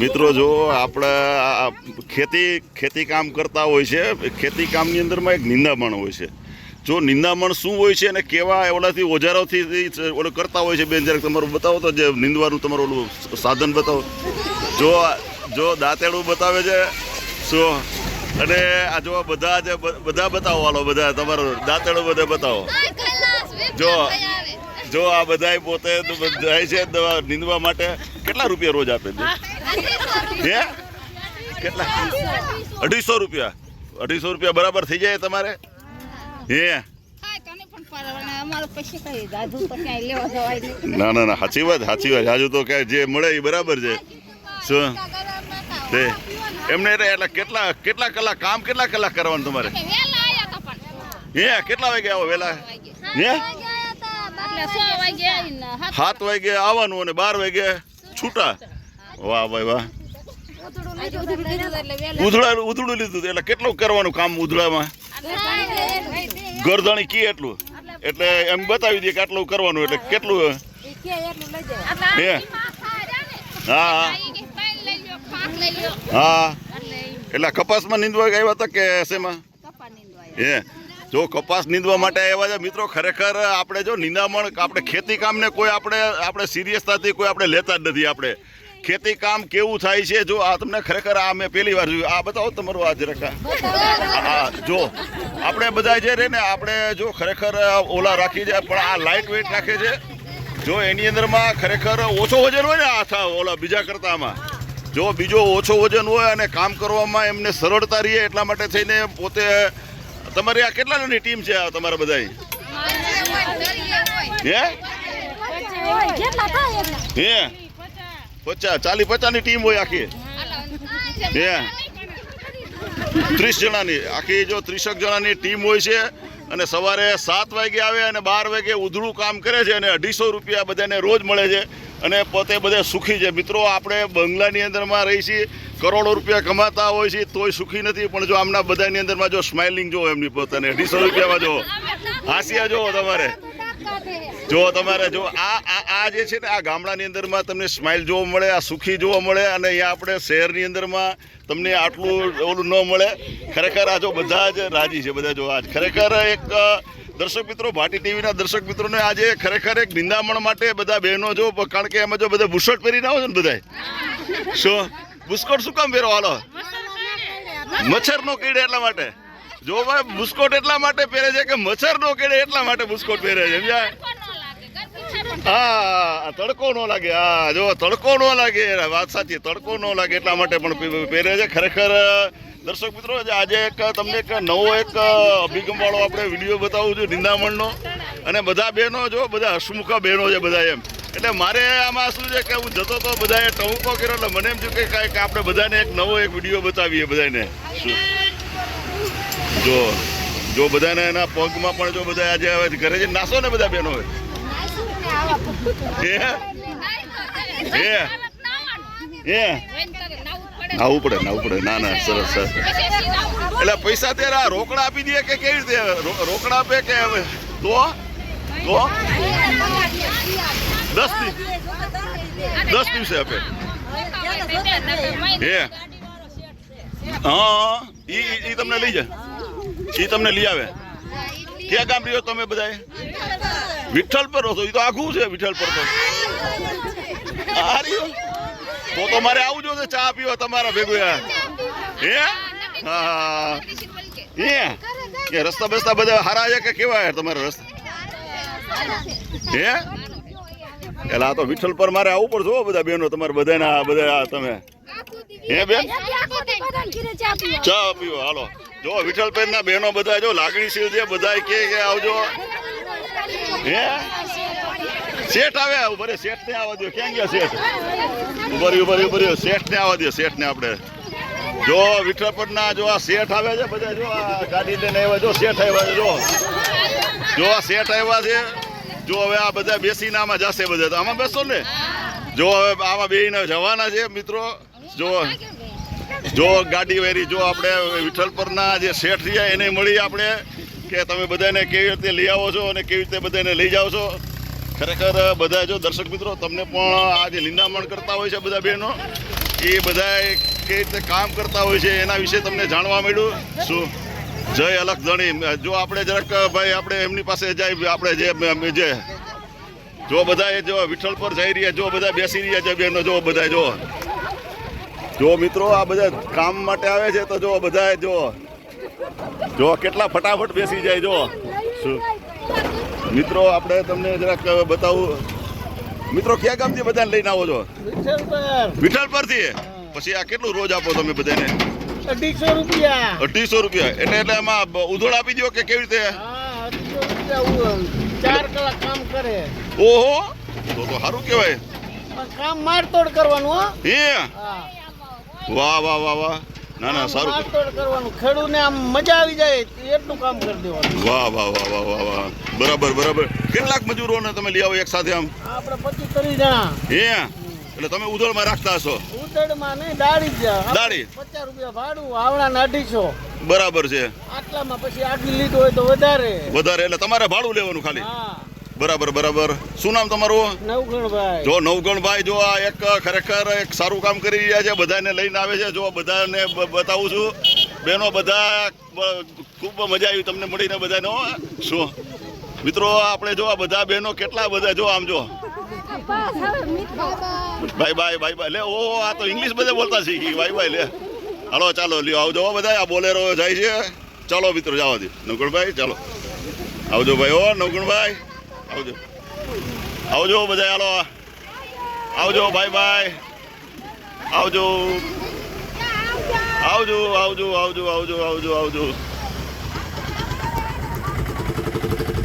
મિત્રો જો આપણે ખેતી ખેતી કામ કરતા હોય છે ખેતી કામની અંદરમાં એક નિંદામણ હોય છે. જો નિંદામણ શું હોય છે અને કેવા ઓલાથી ઓજારોથી ઓલું કરતા હોય છે બેન જરાક તમારું બતાવો તો જે નિંદવાનું તમારું ઓલું સાધન બતાવો. જો જો દાંતેડું બતાવે છે શું? અને આ જો બધા જે બધા બતાવો હાલો બધા તમારું દાંતેડું બધા બતાવો. જો જો આ બધાય પોતે જાય છે દવા નીંદવા માટે કેટલા રૂપિયા રોજ આપે હે? કેટલા? અઢીસો રૂપિયા. અઢીસો રૂપિયા બરાબર થઈ જાય તમારે? હે? ના ના ના સાચી વાત સાચી વાત. હાજુ તો ક્યાં જે મળે એ બરાબર છે. શું? તે. એમને એટલે કેટલા કેટલા કલાક કામ કેટલા કલાક કરવાનું તમારે? હે કેટલા વાગે આવો વહેલા? હે? સાત વાગે આવવાનું અને બાર વાગે છૂટા? વાહ ભાઈ વાહ. ઉધડા ઉધડું લીધું. એટલે કેટલું કરવાનું કામ ઉધડામાં ગરદાણી કી એટલું? એટલે એમ બતાવી દઈએ કે આટલું કરવાનું એટલે કેટલું? બે. હા હા. હા. એટલે કપાસમાં નીંદવા આવ્યા હતા કે શેમાં? હે. જો કપાસ નીંદવા માટે આવ્યા છે, મિત્રો, ખરેખર આપણે જો નિંદામણ, આપણે ખેતી કામને કોઈ આપણે આપણે સિરિયસતાથી કોઈ આપણે લેતા જ નથી આપણે. ખેતી કામ કેવું થાય છે, જો આ તમને ખરેખર આ મેં પહેલી વાર જોયું. આ બતાવો તમારું આ જરાક હા, જો આપણે બધા જે રે ને, આપણે જો ખરેખર ઓલા રાખી છે પણ આ લાઇટ વેઇટ રાખે છે. જો એની અંદરમાં ખરેખર ઓછો વજન હોય ને, આ ઓલા બીજા કરતામાં. જો બીજો ઓછો વજન હોય અને કામ કરવામાં એમને સરળતા રહીએ એટલા માટે થઈને પોતે તમારી આ કેટલા જણની ટીમ છે આ તમારા બધા હે? હે? પચાસ. ચાલી પચાસની ટીમ હોય આખી. હે? ત્રીસ જણાની. આખી જો ત્રીસક જણાની ટીમ હોય છે અને સવારે સાત વાગે આવે અને બાર વાગે ઉધળું કામ કરે છે અને અઢીસો રૂપિયા બધાને રોજ મળે છે. અને પોતે બધે સુખી છે. મિત્રો, આપણે બંગલાની અંદરમાં રહી છીએ, કરોડો રૂપિયા કમાતા હોય છે તોય સુખી નથી. પણ જો આમના બધાની અંદરમાં જો સ્માઇલિંગ જો એમની પોતાને. અઢીસો રૂપિયામાં જો હાસ્યા જો તમારે. જો તમારે જો આ આ આ જે છે ને, આ ગામડાની અંદરમાં તમને સ્માઇલ જોવા મળે, આ સુખી જોવા મળે, અને અહીંયા આપણે શહેરની અંદરમાં તમને આટલું ઓલું ન મળે. ખરેખર આ જો બધા જ રાજી છે, બધા જો આજ. ખરેખર એક દર્શક મિત્રો, ભાટી ટીવીના દર્શક મિત્રોને આજે ખરેખર એક નિંદામણ માટે બધા બહેનો જો, કારણ કે એમાં જો બધા બુશર્ટ પહેરીને આવો છો ને બધા શું? બુસ્કોટ શું કામ પહેરો હાલો? મચ્છર નો કીડે એટલા માટે? જો ભાઈ, બુસ્કોટ એટલા માટે પહેરે છે કે મચ્છર નો કીડે એટલા માટે બુસ્કોટ પહેરે છે, સમજ્યા? હા તડકો નો લાગે. હા, જો, તડકો નો લાગે. વાત સાચી, તડકો નો લાગે એટલા માટે પણ પહેરે છે. ખરેખર, દર્શક મિત્રો, આજે એક, તમને એક નવો એક, અભિગમ વાળો આપણે વીડિયો બતાવું છું, નિંદામણનો. અને બધા બહેનો, જો, બધા હસમુખા બહેનો છે બધા એમ. એટલે મારે આમાં શું છે કે હું જતો તો બધાએ ટહુકો કર્યો, એટલે મને એમ થયું કે કાંઈક આપણે બધાને એક નવો એક વીડિયો બતાવીએ બધાને શું? જો જો બધાને એના પગમાં પણ જો બધા આજે ઘરે જઈને નાસો ને બધા બહેનો હે હે હે આવું પડે, નાવું પડે. ના ના, સરસ સરસ. એટલે પૈસા ત્યારે રોકડા આપી દે કે કેવી રીતે? રોકડા આપે કે હવે? તો? દસ દસ દિવસે આપે. હે? હા, ઈ તમને લઈ જાય. ઈ તમને લઈ આવે. ક્યાં કામ રહ્યો તમે બધાએ વિઠ્ઠલ પર છો ઈ તો આખું છે વિઠ્ઠલ પર તો. હારી. તો તો મારે આવું જો ચા પીવા તમારા ભેગું હે? હા કે રસ્તા બસ્તા બધા હારા છે કે કેવા યાર તમારા રસ્તા? હે? એટલે આ તો વિઠ્ઠલ પર મારે આવવું પડશે હો બધા બહેનો, તમારે બધાના આ બધા તમે. હે બેન? ચા પીવો, હાલો. જો વિઠ્ઠલ પેન ના બહેનો બધા જો લાગણીશીલ છે બધા કે આવજો. હે? શેઠ આવે ઉભરે શેઠ ને આવવા દો ક્યાં ગયા શેઠ? ઉભરી ઉભરી ઉભરી શેઠ ને આવવા દો શેઠ ને આપણે. જો વિઠ્ઠલ ના જો આ શેઠ આવે છે, બધા જો આ ગાડી લઈને આવ્યા, જો શેઠ આવ્યા છે, જો. જો આ શેઠ આવ્યા છે, જો હવે આ બધા બેસીને આમાં જશે બધા. તો આમાં બેસો ને. જો હવે આમાં બેહીને જવાના છે, મિત્રો. જો જો ગાડી વેરી, જો આપણે વિઠ્ઠલ પરના જે શેઠ રહ્યા એને મળી આપણે. કે તમે બધાને કેવી રીતે લઈ આવો છો અને કેવી રીતે બધાને લઈ જાઓ છો? ખરેખર બધા જો દર્શક મિત્રો, તમને પણ આ જે નિંદામણ કરતા હોય છે બધા બહેનો, એ બધા કેવી રીતે કામ કરતા હોય છે એના વિશે તમને જાણવા મળ્યું. શું? જય અલગ ધણી. જો આપણે જરાક, ભાઈ, આપણે એમની પાસે જાય, આપણે જે જે, જો બધા જો વિઠ્ઠલ પર જઈ રહ્યા, જો બધા બેસી રહ્યા છે બહેનો, જો બધા જો. જો મિત્રો, આ બધા કામ માટે આવે છે તો જો બધા જો જો કેટલા ફટાફટ બેસી જાય જો. મિત્રો આપણે તમને જરાક બતાવું. મિત્રો ક્યાં ગામથી બધાને લઈને આવો છો? વિઠ્ઠલ પરથી પછી આ કેટલું રોજ આપો તમે બધાને? અઢીસો રૂપિયા. અઢીસો રૂપિયા. એટલે એટલે એમાં ઉધોડ ઉધોળ આપી દો કે કેવી રીતે? ચાર કલાક કામ કરે. ઓહો તો તો સારું કહેવાય. કામ મારતોડ કરવાનું હે. વાહ વાહ વાહ વાહ. ના ના સારું. કરવાનું ખેડૂતને આમ મજા આવી જાય એટલું કામ કરી દેવાનું. વાહ વાહ વાહ વાહ વાહ વાહ. બરાબર બરાબર. કેટલાક મજૂરોને તમે લઈ આવો એક સાથે આમ? આપણે પચીસ ત્રીસ જણા હે? એટલે તમે ઉધોળમાં રાખતા હશો? ઉતડમાં નહીં દાડી જ. દાડી? પચાસ રૂપિયા ભાડું આવડાને અઢીસો બરાબર છે. આટલામાં પછી આગળ લીધું હોય તો વધારે. વધારે એટલે તમારે ભાડું લેવાનું ખાલી? હા. બરાબર બરાબર. શું નામ તમારું? નવગણભાઈ. જો નવગણભાઈ જો આ એક ખરેખર એક સારું કામ કરી રહ્યા છે બધાને લઈને આવે છે. જો બધાને બતાવું છું. બહેનો બધા ખૂબ મજા આવી તમને મળીને બધાને હો. શું? મિત્રો આપણે જો આ બધા બહેનો કેટલા બધા જો આમ જો. ભાઈ ભાઈ ભાઈ ભાઈ લે ઓ આ તો ઇંગ્લિશ બધા બોલતા શીખી. ભાઈ ભાઈ લે. હાલો ચાલો લ્યો આવજો બધા. આ બોલેરો જાય છે. ચાલો મિત્રો જાઓ દે નવગણભાઈ ચાલો. આવજો ભાઈ ઓ નવગણભાઈ. આવજો. આવજો બધા હાલો. આવજો ભાઈ ભાઈ આવજો આવજો. આવજો આવજો આવજો આવજો આવજો.